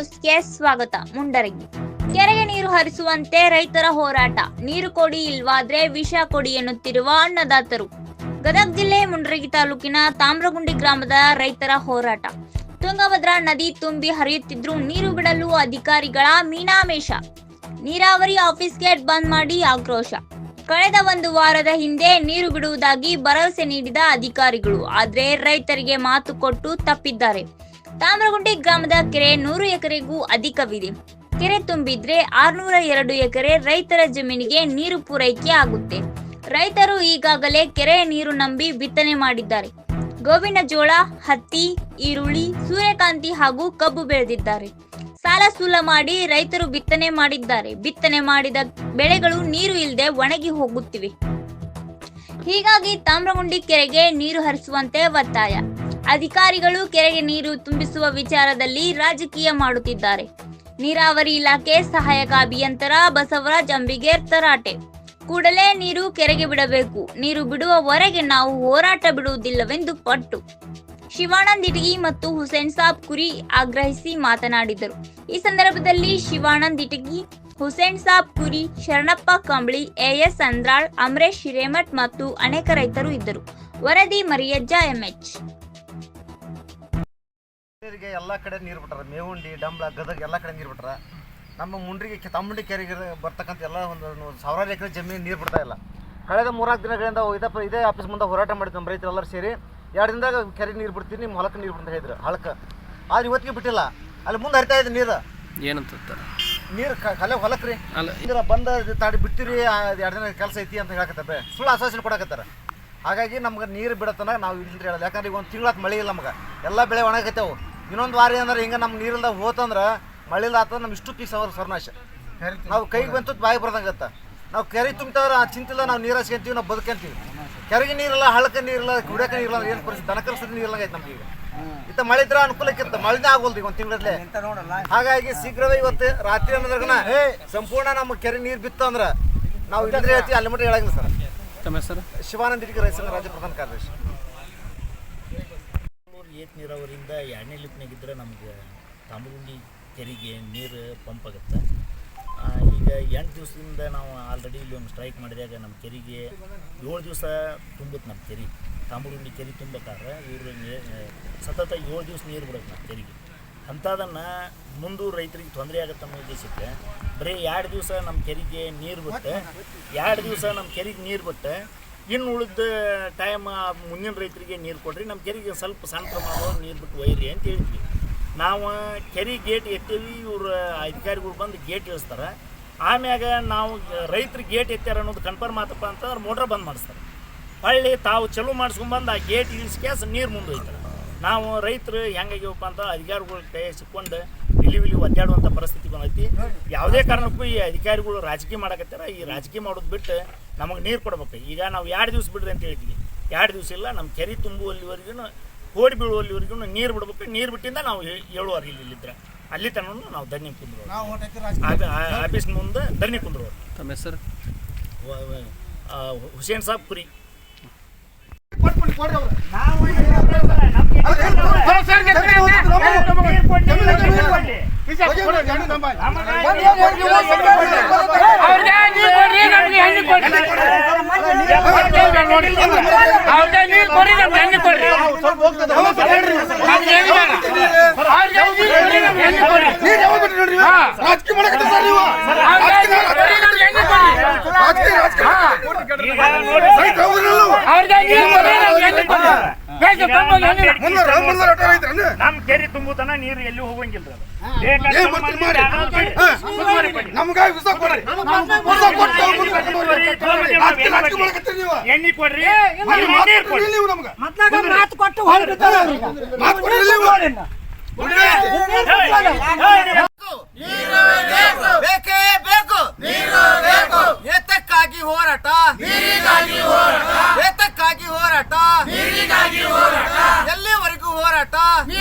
ನ್ಯೂಸ್ಗೆ ಸ್ವಾಗತ. ಮುಂಡರಗಿ. ಕೆರೆಗೆ ನೀರು ಹರಿಸುವಂತೆ ರೈತರ ಹೋರಾಟ. ನೀರು ಕೊಡಿ ಇಲ್ವಾದ್ರೆ ವಿಷ ಕೊಡಿ ಎನ್ನುತ್ತಿರುವ ಅನ್ನದಾತರು. ಗದಗ ಜಿಲ್ಲೆ ಮುಂಡರಗಿ ತಾಲೂಕಿನ ತಾಮ್ರಗುಂಡಿ ಗ್ರಾಮದ ರೈತರ ಹೋರಾಟ. ತುಂಗಭದ್ರಾ ನದಿ ತುಂಬಿ ಹರಿಯುತ್ತಿದ್ರು ನೀರು ಬಿಡಲು ಅಧಿಕಾರಿಗಳ ಮೀನಾಮೇಷ. ನೀರಾವರಿ ಆಫೀಸ್ ಗೇಟ್ ಬಂದ್ ಮಾಡಿ ಆಕ್ರೋಶ. ಕಳೆದ ಒಂದು ವಾರದ ಹಿಂದೆ ನೀರು ಬಿಡುವುದಾಗಿ ಭರವಸೆ ನೀಡಿದ ಅಧಿಕಾರಿಗಳು. ಆದ್ರೆ ರೈತರಿಗೆ ಮಾತು ಕೊಟ್ಟು ತಪ್ಪಿದ್ದಾರೆ. ತಾಮ್ರಗುಂಡಿ ಗ್ರಾಮದ ಕೆರೆ ನೂರು ಎಕರೆಗೂ ಅಧಿಕವಿದೆ. ಕೆರೆ ತುಂಬಿದ್ರೆ ಆರ್ನೂರ ಎರಡು ಎಕರೆ ರೈತರ ಜಮೀನಿಗೆ ನೀರು ಪೂರೈಕೆ ಆಗುತ್ತೆ. ರೈತರು ಈಗಾಗಲೇ ಕೆರೆ ನೀರು ನಂಬಿ ಬಿತ್ತನೆ ಮಾಡಿದ್ದಾರೆ. ಗೋವಿನ ಜೋಳ ಹತ್ತಿ, ಈರುಳ್ಳಿ, ಸೂರ್ಯಕಾಂತಿ ಹಾಗೂ ಕಬ್ಬು ಬೆಳೆದಿದ್ದಾರೆ. ಸಾಲ ಸೂಲ ಮಾಡಿ ರೈತರು ಬಿತ್ತನೆ ಮಾಡಿದ್ದಾರೆ. ಬಿತ್ತನೆ ಮಾಡಿದ ಬೆಳೆಗಳು ನೀರು ಇಲ್ಲದೆ ಒಣಗಿ ಹೋಗುತ್ತಿವೆ. ಹೀಗಾಗಿ ತಾಮ್ರಗುಂಡಿ ಕೆರೆಗೆ ನೀರು ಹರಿಸುವಂತೆ ಒತ್ತಾಯ. ಅಧಿಕಾರಿಗಳು ಕೆರೆಗೆ ನೀರು ತುಂಬಿಸುವ ವಿಚಾರದಲ್ಲಿ ರಾಜಕೀಯ ಮಾಡುತ್ತಿದ್ದಾರೆ. ನೀರಾವರಿ ಇಲಾಖೆ ಸಹಾಯಕ ಅಭಿಯಂತರ ಬಸವರಾಜ್ ಅಂಬಿಗೇರ್ ತರಾಟೆ. ಕೂಡಲೇ ನೀರು ಕೆರೆಗೆ ಬಿಡಬೇಕು. ನೀರು ಬಿಡುವವರೆಗೆ ನಾವು ಹೋರಾಟ ಬಿಡುವುದಿಲ್ಲವೆಂದು ಪಟ್ಟು. ಶಿವಾನಂದ್ ಇಟಗಿ ಮತ್ತು ಹುಸೇನ್ ಸಾಬ್ ಕುರಿ ಆಗ್ರಹಿಸಿ ಮಾತನಾಡಿದರು. ಈ ಸಂದರ್ಭದಲ್ಲಿ ಶಿವಾನಂದ್ ಇಟಗಿ, ಹುಸೇನ್ ಸಾಬ್ ಕುರಿ, ಶರಣಪ್ಪ ಕಂಬಳಿ, ಎಎಸ್ ಅಂದ್ರಾಳ್, ಅಮರೇಶ್ ಹಿರೇಮಠ್ ಮತ್ತು ಅನೇಕ ರೈತರು ಇದ್ದರು. ವರದಿ ಮರಿಯಜ್ಜ, ಎಂಎಚ್. ನೀರಿಗೆ ಎಲ್ಲ ಕಡೆ ನೀರು ಬಿಟ್ಟಾರ ಮೇವುಂಡಿ ಡಂಬ್ಳ ಗದಗ ಎಲ್ಲ ಕಡೆ ನೀರು ಬಿಟ್ಟಾರ ನಮ್ಮ ಮುಂಡ್ರಿಗೆ ತಮ್ಮಂಡಿ ಕೆರೆಗೆ ಬರ್ತಕ್ಕಂಥ ಎಲ್ಲ ಒಂದು ಸಾವಿರಾರು ಎಕರೆ ಜಮೀನು ನೀರು ಬಿಡ್ತಾ ಇಲ್ಲ. ಕಳೆದ ಮೂರ್ನಾಲ್ಕು ದಿನಗಳಿಂದ ಇದಪ್ಪ ಇದೇ ಆಫೀಸ್ ಮುಂದೆ ಹೋರಾಟ ಮಾಡಿದ್ದು ನಮ್ಮ ರೈತರು ಎಲ್ಲರೂ ಸೇರಿ ಎರಡು ದಿನದಾಗ ಕೆರೆಗೆ ನೀರು ಬಿಡ್ತೀನಿ ನಿಮ್ಮ ಹೊಲಕ್ಕೆ ನೀರು ಬಿಡ್ತಾ ಹೇಳಿದ್ರು ಹಳಕ. ಆದ್ರೆ ಇವತ್ತಿಗೆ ಬಿಟ್ಟಿಲ್ಲ. ಅಲ್ಲಿ ಮುಂದೆ ಹರಿತಾ ಇದೆ ನೀರು. ಏನಂತ ನೀರು ಕಲೆ ಹೊಲಕ್ಕೆ ರೀ ಅಲ್ಲ ಬಂದ ತಾಡಿ ಬಿಡ್ತೀರಿ ಎರಡು ದಿನ ಕೆಲಸ ಐತಿ ಅಂತ ಹೇಳಕತ್ತಾರೆ ಸುಳ್ಳು ಆಶ್ವಾಸನೆ ಕೊಡಕತ್ತಾರ. ಹಾಗಾಗಿ ನಮ್ಗೆ ನೀರು ಬಿಡತ್ತನ ನಾವು ಇಲ್ರಿ ಹೇಳಲ್ಲ ಯಾಕಂದ್ರೆ ಈಗ ಒಂದು ತಿಂಗಳಕ್ಕೆ ಮಳೆ ಇಲ್ಲ ನಮ್ಗೆ. ಎಲ್ಲ ಬೆಳೆ ಒಣಗತ್ತೇವು ಇನ್ನೊಂದು ವಾರ ಅಂದ್ರೆ ಹಿಂಗೆ ನಮ್ಮ ನೀರಿಲ್ದ ಹೋತಂದ್ರೆ ಮಳೆ ಇಲ್ಲ ಆತಂದ್ರೆ ನಮ್ಮ ಇಷ್ಟು ಪೀಸ್ ಅವ್ರ ಸರ್ನಾಶ. ನಾವು ಕೈಗೆ ಬಂತು ಬಾಯಿ ಬರ್ದಂಗತ್ತ. ನಾವು ಕೆರೆ ಆ ಚಿಂತಿಲ್ಲ ನಾವು ನೀರು ಹಚ್ಕೊಂತೀವಿ ನಾವು ಬದುಕಂತೀವಿ. ಕೆರೆಗೆ ನೀರಿಲ್ಲ ಹಳಕ್ಕೆ ನೀರಿಲ್ಲ ಕುಡಿಯೋಕೆ ನೀರಿಲ್ಲ ಏನು ಪರಿಸ್ಥಿತಿ? ದನಕರ ಸುದ್ದಿ ನೀರಿಲ್ಲ ಆಯ್ತು ನಮ್ಗೆ ಈಗ. ಇತ್ತ ಮಳೆ ಇದ್ರೆ ಅನುಕೂಲಕ್ಕಿತ್ತ ಮಳೆನೇ ಆಗೋಲ್ದು ಈಗ ಒಂದು ತಿಂಗಳಲ್ಲೇ. ಹಾಗಾಗಿ ಶೀಘ್ರವೇ ಇವತ್ತು ರಾತ್ರಿ ಅನ್ನೋದ್ರಾಗನ ಸಂಪೂರ್ಣ ನಮ್ಮ ಕೆರೆ ನೀರು ಬಿತ್ತು ಅಂದ್ರೆ ನಾವು ಇಲ್ಲದ್ರೆ ಹೇಳ್ತೀವಿ ಅಲ್ಲಿ ಮಟ್ಟ ಹೇಳಂಗಿಲ್ಲ ಸರ್. ಶಿವಾನಂದ ಸಂಘ ರಾಜ್ಯ ಪ್ರಧಾನ ಕಾರ್ಯದರ್ಶಿ. ಏತ್ ನೀರಾವರಿಯಿಂದ ಎರಡನೇ ಲಿಪ್ನಾಗಿದ್ದರೆ ನಮ್ಗೆ ತಾಮಗುಂಡಿ ಕೆರೆಗೆ ನೀರು ಪಂಪ್ ಆಗುತ್ತೆ. ಈಗ ಎಂಟು ದಿವಸದಿಂದ ನಾವು ಆಲ್ರೆಡಿ ಇಲ್ಲಿ ಒಂದು ಸ್ಟ್ರೈಕ್ ಮಾಡಿದಾಗ ನಮ್ಮ ಕೆರೆಗೆ ಏಳು ದಿವಸ ತುಂಬುತ್ತೆ ನಮ್ಮ ಕೆರೆ. ತಾಮಗುಂಡಿ ಕೆರೆ ತುಂಬಬೇಕಾದ್ರೆ ಇವರು ಸತತ ಏಳು ದಿವಸ ನೀರು ಬಿಡುತ್ತೆ ನಮ್ಮ ಕೆರೆಗೆ. ಅಂಥದನ್ನು ಮುಂದೆ ರೈತರಿಗೆ ತೊಂದರೆ ಆಗುತ್ತೆ ಅನ್ನೋ ಉದ್ದೇಶಕ್ಕೆ ಬರೀ ಎರಡು ದಿವಸ ನಮ್ಮ ಕೆರೆಗೆ ನೀರು ಬಿಟ್ಟೆ ಎರಡು ದಿವಸ ನಮ್ಮ ಕೆರೆಗೆ ನೀರು ಬಿಟ್ಟು ಇನ್ನು ಉಳಿದ ಟೈಮ್ ಮುಂದಿನ ರೈತರಿಗೆ ನೀರು ಕೊಡ್ರಿ. ನಮ್ಮ ಕೆರೆಗೆ ಸ್ವಲ್ಪ ಸಣ್ಣ ಪ್ರಮಾಣದೊಳಗೆ ನೀರು ಬಿಟ್ಟು ಒಯ್ಯಿರಿ ಅಂತ ಹೇಳಿದ್ವಿ. ನಾವು ಕೆರೆ ಗೇಟ್ ಎತ್ತೀವಿ, ಇವ್ರ ಅಧಿಕಾರಿಗಳು ಬಂದು ಗೇಟ್ ಇಳಿಸ್ತಾರೆ. ಆಮ್ಯಾಗ ನಾವು ರೈತರು ಗೇಟ್ ಎತ್ತಾರ ಅನ್ನೋದು ಕನ್ಫರ್ಮ್ ಆತಪ್ಪ ಅಂತಂದ್ರೆ ಮೋಟ್ರ್ ಬಂದ್ ಮಾಡಿಸ್ತಾರೆ. ಹೊಳ್ಳಿ ತಾವು ಚಲೋ ಮಾಡಿಸ್ಕೊಂಬಂದು ಆ ಗೇಟ್ ಇಳಿಸ್ಕ್ಯಾಸ ನೀರು ಮುಂದೆ ಹೋಯ್ತಾರೆ ನಾವು ರೈತರು ಹೆಂಗಾಗ್ಯವಪ್ಪ ಅಂತ ಅಧಿಕಾರಿಗಳ ಕೈ ಸಿಕ್ಕೊಂಡು ಇಲ್ಲಿ ಇಲ್ಲಿ ಒದ್ದಾಡುವಂಥ ಪರಿಸ್ಥಿತಿ ಬಂದೈತಿ ಯಾವುದೇ ಕಾರಣಕ್ಕೂ ಈ ಅಧಿಕಾರಿಗಳು ರಾಜಕೀಯ ಮಾಡಕತ್ತಾರ ಈ ರಾಜಕೀಯ ಮಾಡೋದು ಬಿಟ್ಟು ನಮಗೆ ನೀರು ಕೊಡ್ಬೇಕು ಈಗ ನಾವು ಎರಡು ದಿವಸ ಬಿಡ್ರಿ ಅಂತ ಹೇಳ್ತೀವಿ ಎರಡು ದಿವಸ ಇಲ್ಲ ನಮ್ಮ ಕೆರೆ ತುಂಬುವಲ್ಲಿವರೆಗೂ ಕೋಡಿ ಬೀಳುವಲ್ಲಿವರೆಗೂ ನೀರು ಬಿಡ್ಬೇಕು ನೀರು ಬಿಟ್ಟಿಂದ ನಾವು ಹೇಳುವಾರ ಇಲ್ಲಿ ಇಲ್ಲಿದ್ರೆ ಅಲ್ಲಿ ತನೂ ನಾವು ಧರಣಿ ಕುಂದ್ರು ಆಫೀಸ್ ಮುಂದೆ ಧರಣಿ ಕುಂದ್ರು ತಮ್ಮ ಹೆಸರು ಹುಸೇನ್ ಸಾಬ್ ಕುರಿ ರಾಜಕೀಯ ಮಾಡಕತ್ತೀರಿ ಸರ್ ನೀವು ರಾಜಕೀಯ ರಾಜಕೀಯ ನಮ್ಮ ಕೆರೆ ತುಂಬುತನ ನೀರು ಎಲ್ಲಿ ಹೋಗಂಗಿಲ್ಲ ಎಣ್ಣೆ ಕೊಡ್ರಿ. ನಮ್ಗಾಗಿ 一